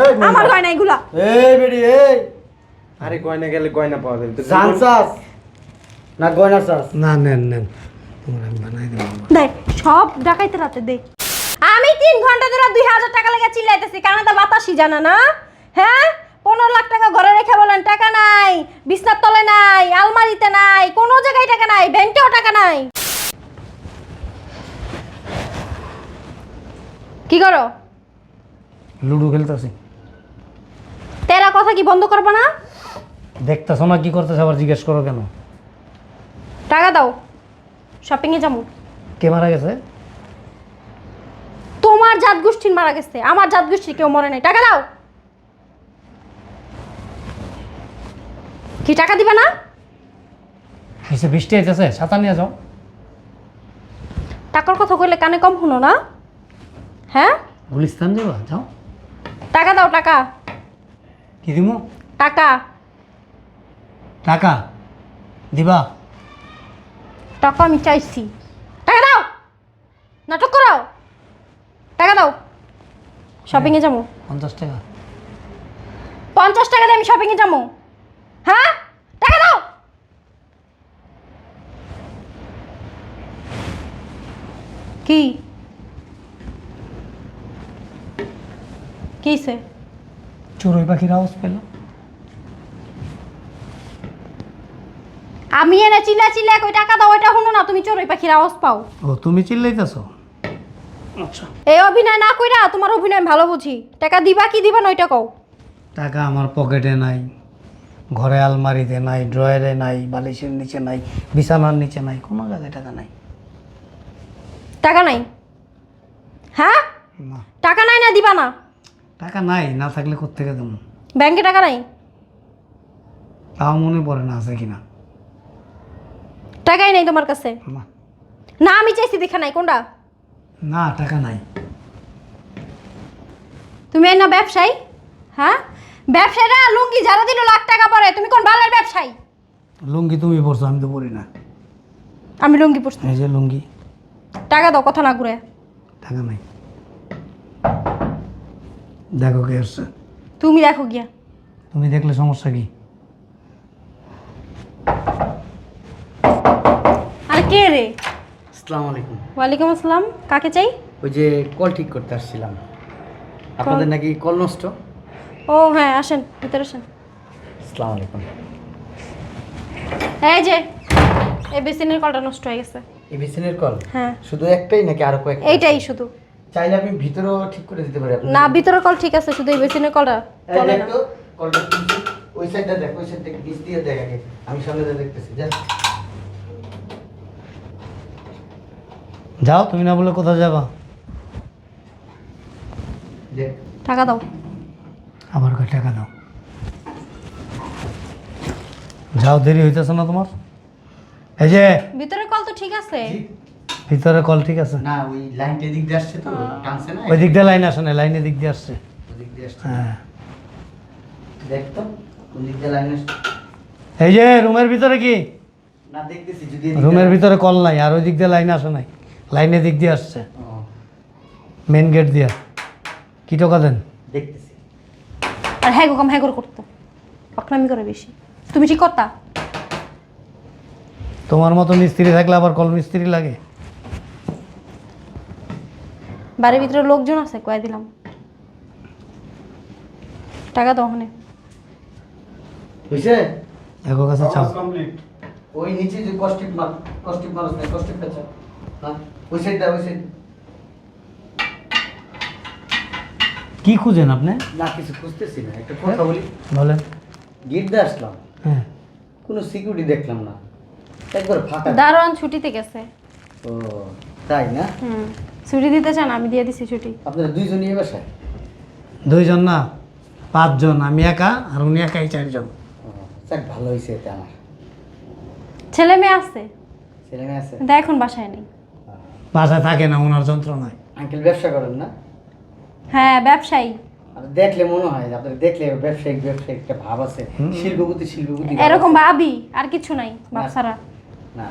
এই, আমার গয়না এগুলা। এই বেডি এই। আরে গয়না গেলে গয়না পাওয়া যাবে না গয়না চাস? না নেন নেন। তোমার আমি বানাই দেবো। দে সব ডাকাইতে রাতে দে। আমি তিন ঘণ্টা ধরে দুই হাজার টাকা লেগে চিল্লাইতেছি কানাদা বাতাসই জানা না। হ্যাঁ? পনেরো লাখ টাকা ঘরে রেখে বলেন টাকা নাই বিছনার তলে নাই আলমারিতে নাই কোনো জায়গায় টাকা নাই ব্যাংকেও টাকা নাই। কি করো? লুডো খেলতেছি। তেরা কথা কি বন্ধ করব না? দেখতেছো না কি করতেছে আবার জিজ্ঞেস করো কেন? টাকা দাও শপিংয়ে যাব। কে মারা গেছে? তোমার জাত গোষ্ঠীর মারা গেছে আমার জাত গোষ্ঠীর কেউ মরে নাই। টাকা দাও। কি টাকা দিবে না? নিচে বৃষ্টি আইতেছে ছাতা নিয়ে যাও। টাকার কথা কইলে কানে কম শুনো না? হ্যাঁ? গুলিস্তান যাবা যাও। টাকা দাও টাকা। কি দিব টাকা। টাকা। দিবা। টাকা আমি চাইছি। টাকা দাও। নাটক করাও। টাকা দাও। শপিংয়ে যাব। পঞ্চাশ টাকা। পঞ্চাশ টাকা দিয়ে আমি শপিংয়ে যাব। হ্যাঁ? টাকা দাও। কি? কিসে চড়ুই পাখির আওয়াজ পেল। আমি এনে চিল্লা চিল্লা কই টাকা দাও ওইটা শুনো না তুমি চড়ুই পাখির আওয়াজ পাও। ও তুমি চিল্লাইতেছো? আচ্ছা। এই অভিনয় না কইরা তোমার অভিনয় আমি ভালো বুঝি। টাকা দিবা কি দিবা না ওইটা কও। টাকা আমার পকেটে নাই ঘরে আলমারিতে নাই ড্রয়ারে নাই বালিশের নিচে নাই বিছানার নিচে নাই কোনো জায়গায় টাকা নাই। টাকা নাই? হ্যাঁ? টাকা নাই না দিবা না? টাকা নাই না থাকলে কোথেকে দেবো? ব্যাংকে টাকা নাই? তাও মনে পড়ে না আছে কিনা? টাকাই নাই তোমার কাছে? না। না আমি চাইছি দেখা নাই কোনটা? না টাকা নাই। তুমি না ব্যবসায়ী। হ্যাঁ? ব্যবসায়ীরা লুঙ্গি যারা দিল লাখ টাকা পরে তুমি কোন বালের ব্যবসায়ী? লুঙ্গি তুমি পরছো আমি তো পরি না। আমি লুঙ্গি পরছি। এই যে লুঙ্গি। টাকা দাও কথা না ঘুরে। টাকা নাই। দেখো কে আসছে তুমি দেখো গিয়া। তুমি দেখলে সমস্যা কি? আর কে রে? আসসালামু আলাইকুম। ওয়ালাইকুম আসসালাম। কাকে চাই? ওই যে কল ঠিক করতে আসছিলাম। আপনাদের নাকি কল নষ্ট? ও হ্যাঁ আসেন ভিতরে আসেন। আসসালামু আলাইকুম। এই যে এই বেসিনের কলটা নষ্ট হয়ে গেছে। এই বিছানের কল? হ্যাঁ। শুধু একটাই নাকি আরও কয়েকটা? এইটাই শুধু। চাইলে আমি ভিতরেও ঠিক করে দিতে পারি। না ভিতরের কল ঠিক আছে শুধু এই বেসিনের কলটা। চলে না। কলটা। ওই সাইডটা দেখ ওই সাইড থেকে বিষ দিয়ে দেখ আগে। আমি সামনে দিয়ে দেখতেছি যা। যাও তুমি না বলে কোথাও যাবা? টাকা দাও। আবার কয় টাকা দাও? যাও দেরি হইতেছে না তোমার? এই যে ভিতরের কল তো ঠিক আছে। ভিতরে কল ঠিক আছে? না ওই লাইনটা এদিক দিয়ে আসছে তো টানছে না? ওই দিক দিয়ে লাইন আসে না লাইনের দিক দিয়ে আসছে। ওই দিক দিয়ে আসছে। হ্যাঁ। দেখ তো কোন দিক দিয়ে লাইন আসছে। এই যে রুমের ভিতরে কি? না দেখতেছি যদি রুমের ভিতরে কল নাই আর ওই দিক দিয়ে লাইন আসে নাই। লাইনের দিক দিয়ে আসছে। ও, মেন গেট দিয়ে। কি টাকা দেন? দেখতেছি। আর হ্যাঁ গো কম হ্যাঁ করে করতো। অকনামি করে বেশি। তুমি ঠিক করতা? তোমার মতো মিস্ত্রি থাকলে আবার কল মিস্ত্রি লাগে? বাড়ির ভিতরে লোকজন আছে কয়ে দিলাম। টাকা দাও ওখানে। বুঝছে এগো কাছে চাও কমপ্লিট ওই নিচে যে কষ্টিপ মার কষ্টিপ মানুষ নাই কষ্টিপ পেঁচা হ্যাঁ ওই সাইডটা ওই সাইড কি খুঁজেন আপনি? না কিছু খুঁজতেছি না একটা কথা বলি। বলেন। গেট দিয়ে আসলাম। হ্যাঁ। কোনো সিকিউরিটি দেখলাম না। একবার ফাঁকা। দারোয়ান ছুটিতে গেছে। ও তাই না? হুম। ছুটি দিতে চান আমি দিয়ে দিছি ছুটি। আপনারা দুইজনই এ বাসায়? দুইজন না পাঁচজন আমি একা আর উনি একাই চারজন। যাক ভালো হয়েছে এটা আমার। ছেলে মেয়ে আছে? ছেলে মেয়ে আছে? কিন্তু এখন বাসায় নেই। বাসায় থাকে না ওনার যন্ত্র যন্ত্রণায়। আঙ্কেল ব্যবসা করেন না? হ্যাঁ ব্যবসায়ী। আর দেখলে মনে হয় আপনার দেখলে ব্যবসায়িক ব্যবসায়িক একটা ভাব আছে। শিল্পপতি শিল্পপতি ভাব এরকম। ভাবি আর কিছু নাই বাপ ছাড়া। না।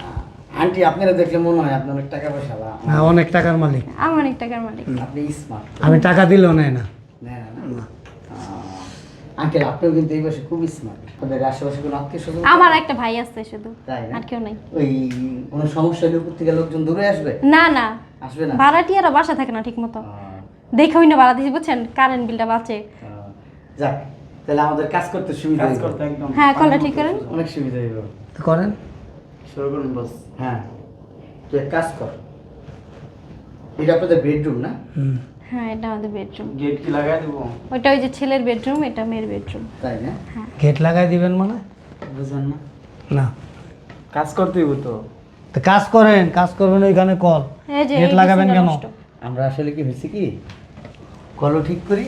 আন্টি আপনারা দেখলে মনে হয় আপনার অনেক টাকা পয়সা হ্যাঁ, অনেক টাকার মালিক। আমি অনেক টাকার মালিক। আপনি স্মার্ট আমি টাকা দিলেও নেয় না। না না, না আঙ্কেল আপনিও কিন্তু এই বয়সে খুবই স্মার্ট আপনাদের আশেপাশে কোনো আত্মীয় স্বজন আমার একটা ভাই আছে শুধু আর কেউ নাই। ওই কোনো সমস্যা হলে উপর থেকে লোকজন দূরে আসবে? না না। আসবে না? ভাড়াটিয়ারা বাসা থাকে না ঠিক মতো দেখে না ভাড়া দিয়েছি বুঝছেন? কারেন্ট বিলটা বাঁচে। যাক তাহলে আমাদের কাজ করতে সুবিধা কাজ করতে একদম হ্যাঁ কলটা ঠিক করেন। অনেক সুবিধা হইব করেন। করুন বস। হ্যাঁ। তুই এক কাজ কর। এটা আপনাদের বেডরুম না? হ্যাঁ এটা আমাদের বেডরুম গেট কি লাগাই দেবো? ওইটা ওই যে ছেলের বেডরুম এটা মেয়ের বেডরুম তাই না? গেট লাগাই দিবেন মানে? বুঝলেন না। না। কাজ করতে হইব তো। তো কাজ করেন কাজ করবেন ওইখানে কল। যে গেট লাগাবেন কেন? আমরা আসলে কি হয়েছে কি? কলও ঠিক করি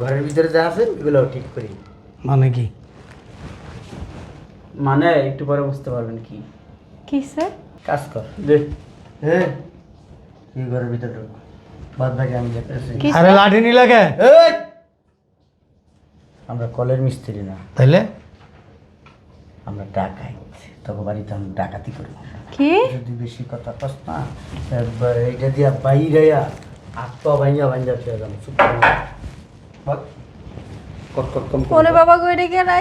ঘরের ভিতরে যা আছে ওগুলোও ঠিক করি। মানে কি? মানে একটু পরে বুঝতে পারবেন কি? কি স্যার? কাজ কর দে। হ্যাঁ এই ঘরের ভিতরে ঢোক। বাদ বাকি আমি দেখতেছি আরে লাঠি নিলে কে? আমরা কলের মিস্ত্রি না। তাইলে? আমরা ডাকাই তোকে বাড়িতে আমরা ডাকাতি করি। কি? যদি বেশি কথা কস না একবার এইটা দিয়া বাইরে পা ভাইয়া ভাইয়া খেয়ে যাব। চুপ। কট কট কম ওরে বাবা গইরে কে নাই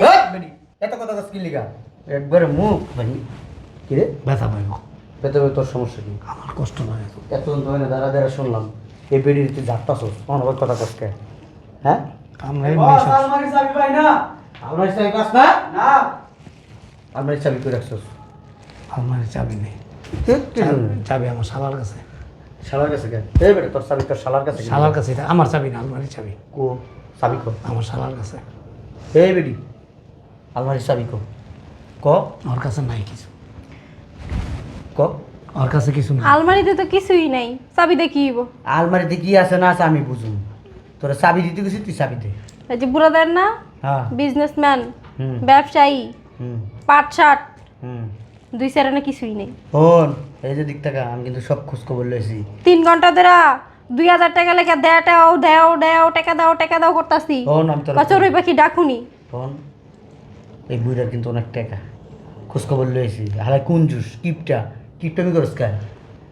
এত কথা কস কি লিগা? একবারে মুখ ভাই কি রে? ব্যথা পাইব। পেতে পেতে তোর সমস্যা কি? আমার কষ্ট নয় এত ধরে দাঁড়া দাঁড়া শুনলাম এই বেডির তুই ঝাড়তাছ অনবর কথা কস কে? হ্যাঁ? আমরা আমার চাবি পাস না? না। আমার চাবি করে রাখছস? আমার চাবি নেই। চাবি আমার শালার কাছে। শালার কাছে কে? এই বেটা তোর চাবি তোর শালার কাছে শালার কাছে এটা আমার চাবি না আলমারির চাবি। কো? চাবি কো? আমার শালার কাছে। এই বেডি আলমারির চাবি কো? ক? ওর কাছে নাই কিছু। ক? ওর কাছে কিছু নাই। আলমারিতে তো কিছুই নাই চাবি দিয়ে কি হইব? আলমারিতে কি আছে না আছে আমি বুঝুম। তোরা চাবি দিতে গেছি তুই চাবি দে। এই যে বুড়াদের না? হ্যাঁ। বিজনেসম্যান হুম। ব্যবসায়ী হুম। পাট শার্ট হুম। দুই চারানে কিছুই নেই। শোন এই যে দিক থেকে আমি কিন্তু সব খোঁজ খবর লইছি। তিন ঘণ্টা ধরে দুই হাজার টাকা লেখা দেও দেও দেও দেও টাকা দাও টাকা দাও করতাছি। শোন আমি তোর কচুরি পাখি ডাকুনি? শোন এই বুড়ার কিন্তু অনেক টাকা। খোঁজ খবর লইছি। হালাই কোন জুস? কিপটা। কিপটামি করস কা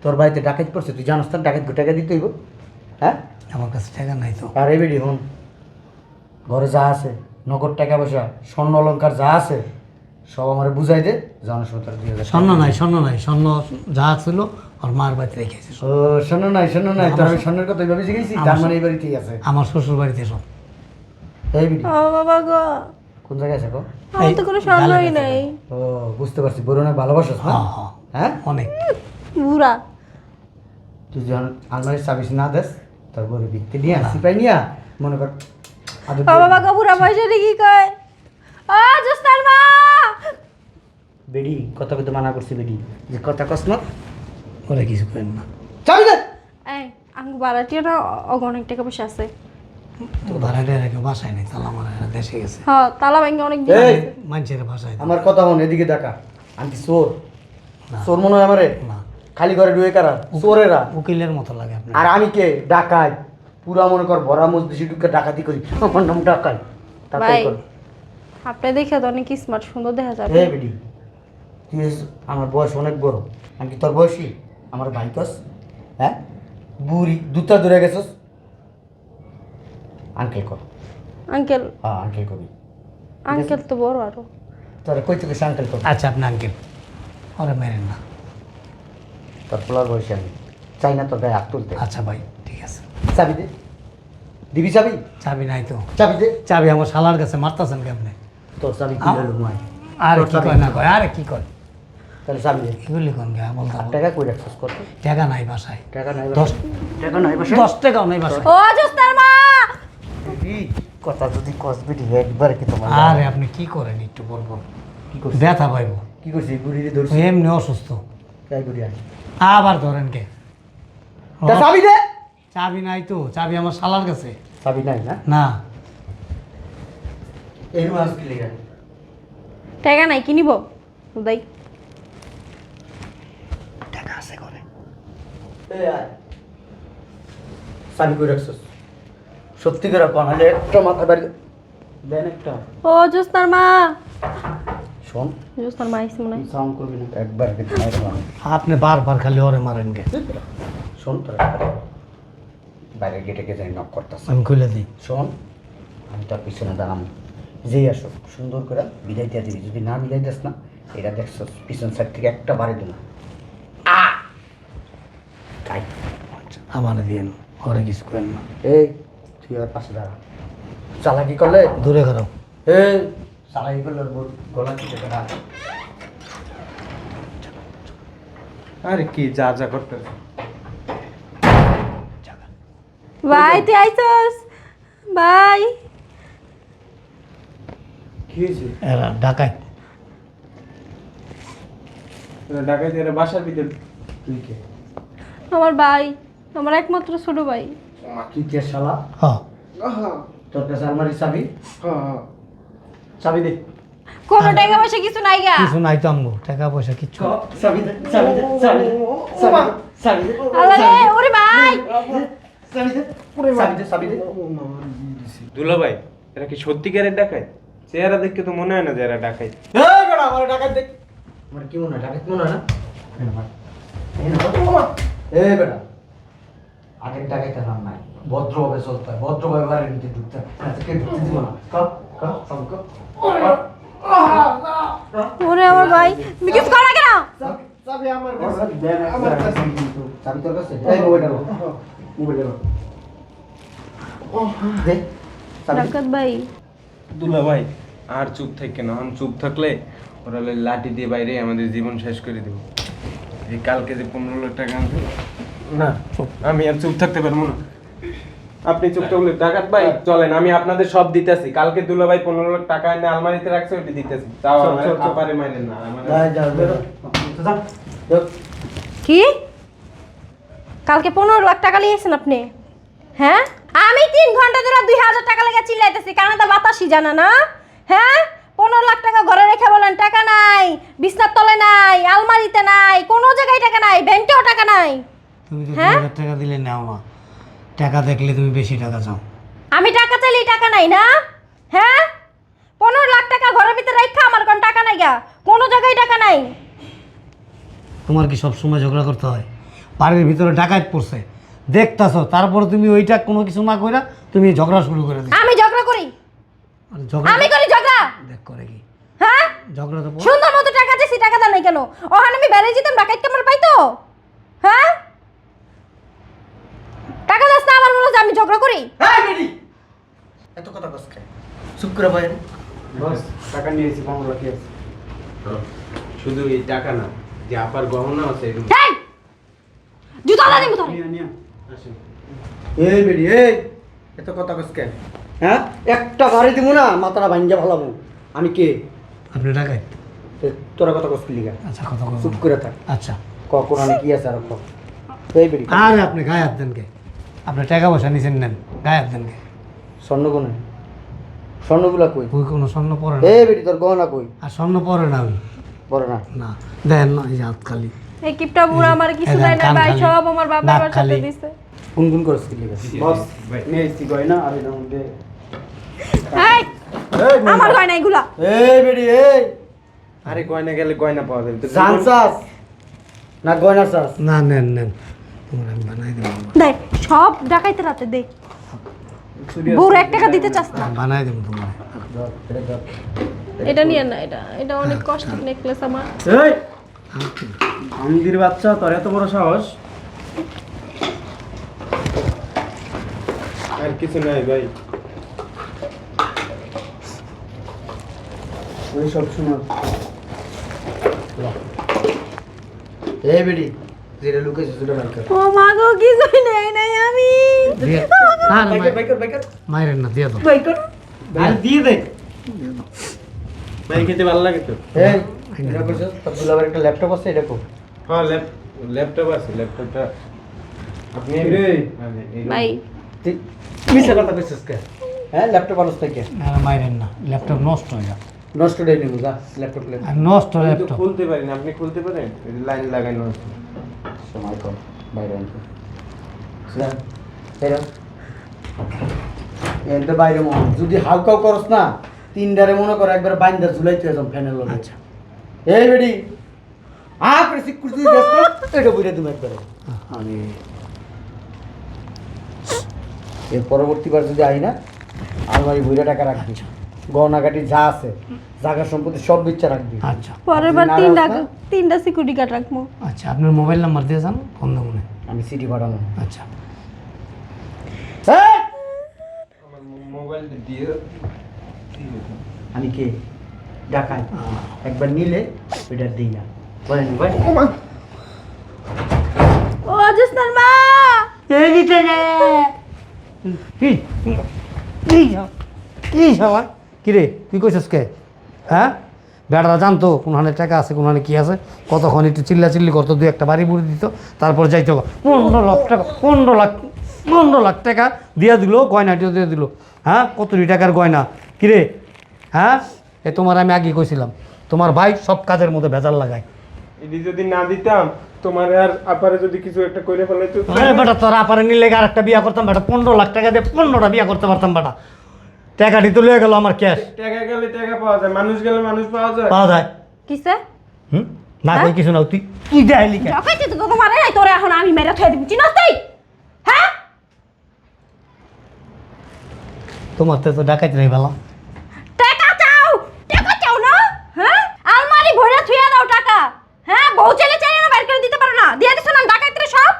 তোর বাড়িতে ডাকাত পড়ছে তুই জানোস তার ডাকাত টাকা দিতে হইব? হ্যাঁ? আমার কাছে টাকা নাই তো। আর এই বেডি হন। ঘরে যা আছে নগদ টাকা পয়সা স্বর্ণ অলংকার যা আছে সব আমার বুঝাই দে জনসময় তার দুই হাজার টাকা। স্বর্ণ নাই স্বর্ণ নাই স্বর্ণ যা ছিল আর মার বাড়িতে রেখেছে ও স্বর্ণ নাই স্বর্ণ নাই তোর আমি স্বর্ণের কথা এইভাবে শিখেছি তার মানে এই বাড়িতেই আছে। আমার শ্বশুর বাড়িতে সব। এই বেডি। ও বাবা গো। কোন জায়গায় আছে গো আমার তো কোনো স্বর্ণই নাই। ও বুঝতে পারছি বড় না ভালোবাসো না হ্যাঁ হ্যাঁ। হ্যাঁ? অনেক। বুড়া। তুই যখন আলমারির সার্ভিস না দেস তোর বড় বিকতে নিয়ে সিপাই নিয়ে মনে কর বাবা বুড়া পয়সা কি কয়? ও জোস্তার মা! বেডি কথা মানা করছি বেডি। যে কথা কস না ওরা কিছু করেন না। চাবি দে! এই আঙ্গু বাড়াটিয়া না অনেক টাকা পয়সা আছে। তো ভাড়াটা রেখে বাসায় নেই তালা মারা দেশে গেছে। হ্যাঁ তালা অনেক দিন মানুষের বাসায়। আমার কথা হন এদিকে দেখা। আমি কি চোর। চোর মনে হয় আমারে? না। খালি ঘরে ডুয়ে কারা? চোরেরা? উকিলের মতো লাগে আপনার। আর আমি কে? ডাকাই পুরা মনে কর ভরা মসজিদ ঢুকে ডাকাতি করি। আমার নাম ডাকাই ভাই কর। আপনি দেখে তো অনেক স্মার্ট সুন্দর দেখা যাবে। এই বেডি তুই আমার বয়স অনেক বড়। আমি কি তোর বয়সী? আমার ভাই কস হ্যাঁ? বুড়ি দুটা দূরে গেছস? আঙ্কেল কর। আঙ্কেল। হ্যাঁ আঙ্কেল কবি আঙ্কেল তো বড় আরও। তোর কই থেকে আঙ্কেল কর? আচ্ছা আপনি আঙ্কেল। ওরা মেরেন না। তোর পোলার বয়সী আমি। চাই না তোর গায়ে হাত তুলতে। আচ্ছা ভাই ঠিক আছে। চাবি দে। দিবি চাবি? চাবি নাই তো। চাবি দে। চাবি আমার শালার কাছে মারতাছেন কেমনে? তোর চাবি আম- কিনে লুমাই আরে কি কয় না কয়? আরে কি কয়? তাহলে চাবি দে। এগুলি কোন গা? আট টাকা কই রাখছিস কত? টাকা নাই বাসায়। টাকা নাই দশ টাকা নাই বসে দশ টাকাও নাই বাসায়। ও জোস্তার মা! কথা যদি কসবিটি একবার কি তোমার আরে আপনি কি করেন একটু বলব? কি করছিস? ব্যথা পাইব। কি করছিস বুড়ি ধরছিস এমনি অসুস্থ। তাই বুড়ি আয় আবার ধরেন কে? তা চাবি দে! চাবি নাই তো চাবি আমার শালার কাছে। চাবি নাই না? না। এই রুম আস কি লেগে? টাকা নাই কিনিব। দাই টাকা আছে করে এই আয়। চাবি কই রাখছিস সত্যি করে কোন হলে একটা মাথা বাড়ি দেন একটা। ও জোস্তার মা। শোন। জোস্তার মনে হয়। সাউন্ড করবি না একবার কিন্তু আপনি বারবার খালি ওরে মারেন কে শোন তোর। বাইরে গেটে গেটে নক করতেছ। আমি খুলে দিই। শোন আমি তোর পিছনে দাঁড়াম। যেই আসো সুন্দর করে বিদায় দিয়ে দিবি। যদি না বিদায় দিস না এটা দেখছ পিছন সাইড থেকে একটা বাড়ি দিল তাই। আমার দিন ঘরে কিছু করেন না। এই তুই আর পাশে দাঁড়া। চালাকি করলে? দূরে খারাপ এই গলা আরে কি যা যা করতে ভাই তুই আইছস? ভাই। কি হয়েছে? এরা ডাকাইতে এরা বাসার ভিতর। তুই কে? আমার ভাই আমার একমাত্র ছোট ভাই। কি কে শালা? হ্যাঁ তোর কাছে আলমারি চাবি? চাবি দে। কোনো টাকা পয়সা কিছু নাই গা। কিছু নাই তো আমগো টাকা পয়সা কিচ্ছু না। চাবি দে চাবি দে চাবি দে চাবি দে আল্লাহ রে, ওরে ভাই। চাবি দে চাবি দে চাবি দে দুলা ভাই এরা কি সত্যিকারের ডাকাই চেহারা দেখে তো মনে হয় না যে এরা ডাকাই এই বেটা আমার টাকা দে আমার কি মনে হয় টাকা মনে হয় না? এই বেটা আগের টাকায় নাম নাই। ভদ্রভাবে চলতে হয় ভদ্রভাবে বাড়ির ঢুকতে হয়। আচ্ছা, ঢুকতে দিব না? ওরে আমার ভাই না। চাবি আমার কাছে। আমার কাছে। চাবি তোর কাছে? এই মোবাইলটা মোবাইলটা দে। ডাকাত ভাই। দুলা ভাই আর চুপ থাকে না আমি চুপ থাকলে ওরা লাঠি দিয়ে বাইরে আমাদের জীবন শেষ করে দেবো। এই কালকে যে পনেরো লাখ টাকা আনছে না আমি আর চুপ থাকতে পারব না। আপনি চুপ থাকলে ডাকাত ভাই চলেন আমি আপনাদের সব দিতেছি। কালকে দুলা ভাই পনেরো লাখ টাকা এনে আলমারিতে রাখছে ওইটা দিতেছি। তাও। পারে মাইলেন না। কি? কালকে পনেরো লাখ টাকা নিয়েছেন আপনি? হ্যাঁ? আমি তিন ঘণ্টা ধরে দুই হাজার টাকা লেগে চিল্লাইতেছি কানাডা বাতাসই জানা না। হ্যাঁ? পনেরো লাখ টাকা ঘরে রেখে বলেন টাকা নাই বিছনার তলে নাই আলমারিতে নাই কোনো জায়গায় টাকা নাই ব্যাংকেও টাকা নাই। তুমি তো হ্যাঁ? টাকা দিলে নাও না টাকা দেখলে তুমি বেশি টাকা চাও। আমি টাকা চাইলেই টাকা নাই না? হ্যাঁ? পনেরো লাখ টাকা ঘরের ভিতরে রাখা আমার কোন টাকা নাই গা। কোনো জায়গায় টাকা নাই। তোমার কি সব সময় ঝগড়া করতে হয়? বাড়ির ভিতরে ডাকাত পড়ছে। দেখতাছো তারপর তুমি ওইটা কোনো কিছু না কইরা তুমি ঝগড়া শুরু করে দিচ্ছ আমি ঝগড়া করি। আর ঝগড়া আমি করি ঝগড়া। দেখ করে কি। হ্যাঁ? ঝগড়া তো সুন্দর মতো টাকা চাইছি টাকা দেন নাই কেন? ওখানে আমি বেড়ে যেতাম ডাকাইত কেমন পাইতো? হ্যাঁ টাকা দাস না আমার বলো যে আমি ঝগড়া করি? এই বেটি! এত কথা কস কেন? চুপ করে বস টাকা নিয়েছি পনেরো লাখ আছে শুধু এই টাকা না যে আপার গহনা আছে এরকম হেই! জুতা নিয়ে নিয়ে। আসেন। এই বেটি এই। এত কথা কস কেন হ্যাঁ? একটা বাড়ি দিব না মাথাটা ভাঙ্গা ভালাবো আমি কে? আপনি ডাকাত তোরা কথা কস লিগা? আচ্ছা কথা চুপ করে থাক। আচ্ছা। ক কোরআনে কি আছে আর ক? এই বেটি। আরে আপনি গায়ে হাত দেন কে? আপনি টাকা পয়সা নিছেন নেন গায়ে হাত দেন কে স্বর্ণ কোনে? স্বর্ণগুলা কই? ওই কোনো স্বর্ণ পরে না। এই বেটি তোর গহনা কই? আর স্বর্ণ পরে না আমি বড় না? না দেন না এই যে হাত খালি। এই কিপটা বুড়া আমার কিছু দেয় না ভাই সব আমার বাবা আমার সাথে খালি। দিছে। কোন কোন করস কি লিগা বস নিয়ে এসেছি গয়না আর মধ্যে এই আমার গয়না এগুলা। এই বেটি এই। আরে গয়না গেলে গয়না পাওয়া যাবে। তো জান চাস? না গয়না চাস? না নেন নেন। সব ডাকাইতে রাতে দে। বুড়ো এক টাকা দিতে চাস না। বানাই দেবো তোমার এটা নিয়ে না এটা এটা অনেক কষ্টের নেকলেস আমার। এই আমদির বাচ্চা তোর এত বড় সাহস? আর কিছু নাই ভাই। ওই সব শোনো। এই বেটি যেটা লুকেছে সেটা বাইর কর ও মা গো কিছুই নেই নাই আমি। আর বাইকর বাইকর বাইকর। মাইরেন না দিয়ে দাও। বাইকর। আর দিয়ে দে। ভাই খেতে ভালো লাগে তো। এই এটা কইছো তোর দুলাবার একটা ল্যাপটপ আছে এটা কো। হ্যাঁ ল্যাপ ল্যাপটপ আছে ল্যাপটপটা আপনি রে। হ্যাঁ, ভাই তুই মিছা কথা কইছিস কে? হ্যাঁ ল্যাপটপ থেকে আর মাইরেন না ল্যাপটপ নষ্ট হয়ে যাবে নষ্ট দেই নিবো যা ল্যাপটপ লে আর নষ্ট ল্যাপটপ খুলতে পারি না আপনি খুলতে পারেন? লাইন লাগানো আছে সময় কম বাইরে আনতে যা বেরো এনতে বাইরে মন যদি হালকাও করস না তিনটারে মনে কর একবার বাইন্দা ঝুলাইতে যাম ফ্যানের লগে। আচ্ছা। এই বেডি আ করে সিকিউরিটি দেস তো এটা বুঝে তুমি একবার। আমি এর পরবর্তীবার যদি আই না আলমারি বুড়া টাকা রাখবি। গহনাগাটি যা আছে জায়গা সম্পত্তি সব বিচ্ছা রাখবি আচ্ছা পরের বার তিনটা? তিনটা সিকিউরিটি গার্ড রাখব আচ্ছা আপনার মোবাইল নাম্বার দিয়ে যান ফোন দেবো না। আমি সিটি পাঠানো আচ্ছা এই! আমার মোবাইল দিয়ে আমি কে ডাকাই একবার নিলে ওইটা দিই না বলেন ভাই ও জোসনার মা এই দিতে নে কি কি কি কিরে তুই কইছিস কে? হ্যাঁ? বেড়ারা জানতো কোনখানে টাকা আছে কোনখানে কী আছে। কতক্ষণ একটু চিল্লা চিল্লি করতো দু একটা বাড়ি বুড়ি দিত তারপর যাইতো পনেরো লাখ টাকা পনেরো লাখ পনেরো লাখ টাকা দিয়ে দিল গয়নাটিও দিয়ে দিল। হ্যাঁ? কতটি টাকার গয়না? কিরে? হ্যাঁ? এ তোমার আমি আগে কইছিলাম তোমার ভাই সব কাজের মধ্যে ভেজাল লাগায়। এটি যদি না দিতাম তোমার আর আপারে যদি কিছু একটা করে ফেলে তো আরে বেটা তোর আপারে নিলে আর একটা বিয়া করতাম বেটা পনেরো লাখ টাকা দিয়ে পনেরোটা বিয়া করতে পারতাম বেটা। টাকাটি তো লয়ে গেল আমার ক্যাশ টাকা গেলে টাকা পাওয়া যায় মানুষ গেলে মানুষ পাওয়া যায়। পাওয়া যায়। কিসে? হুম? না কই কিছু না তুই তুই দেখাইলি কেন ডাকাইতে তো মারে নাই তোরে এখন আমি মেরে থয়ে দিব চিনস তুই? হ্যাঁ? তোমার তো ডাকাইতে নাই পেলাম টাকা চাও টাকা চাও না হ্যাঁ আলমারি ভরে থুয়া দাও টাকা হ্যাঁ বউ ছেলে চাই না বের করে দিতে পারো না দিয়ে দিছো না ডাকাইতে সব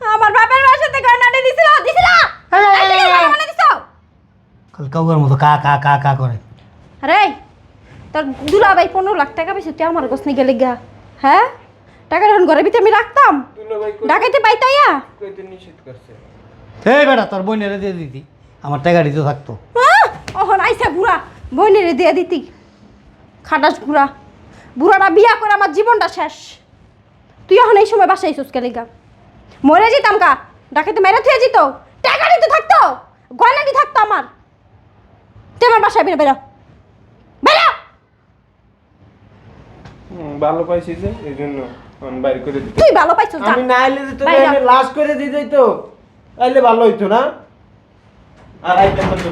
আমার বাপের বাসাতে গয়নাটি দিছিল দিছিল এই দিকে গয়না দিছো কাল কাউয়ার মতো কা কা কা কা করে। আরে তোর দুলা ভাই পনেরো লাখ টাকা পেয়েছে তুই আমার গোস নিয়ে গেলে গা হ্যাঁ? টাকা যখন ঘরের ভিতরে আমি রাখতাম ডাকাইতে পাইতাইয়া কইতে নিষেধ করছে? এই বেটা তোর বোনেরে দিয়ে দিতি। আমার টাকাটি তো থাকতো! ওহন আইসা বুড়া বইনেরে দিয়ে দিতি। খাটাস বুড়া। বুড়াটা বিয়া করে আমার জীবনটা শেষ। তুই এখন এই সময় বাসায় আইসুস কে লেগা? মরে যেতাম কা? ডাকাইতে মেরে থুয়ে যেত? টাকাটি তো থাকতো? গয়না গয়নাটি থাকতো আমার? তুই আমার বাসায় বেরো বেরো। বেরো! ভালো পাইছি যে এই জন্য বাইর করে দিতে। তুই ভালো পাইছিস আমি না আইলে তো বাইরে যা। লাশ করে দিতেই তো আইলে ভালো হইতো না? আর আইতাম তো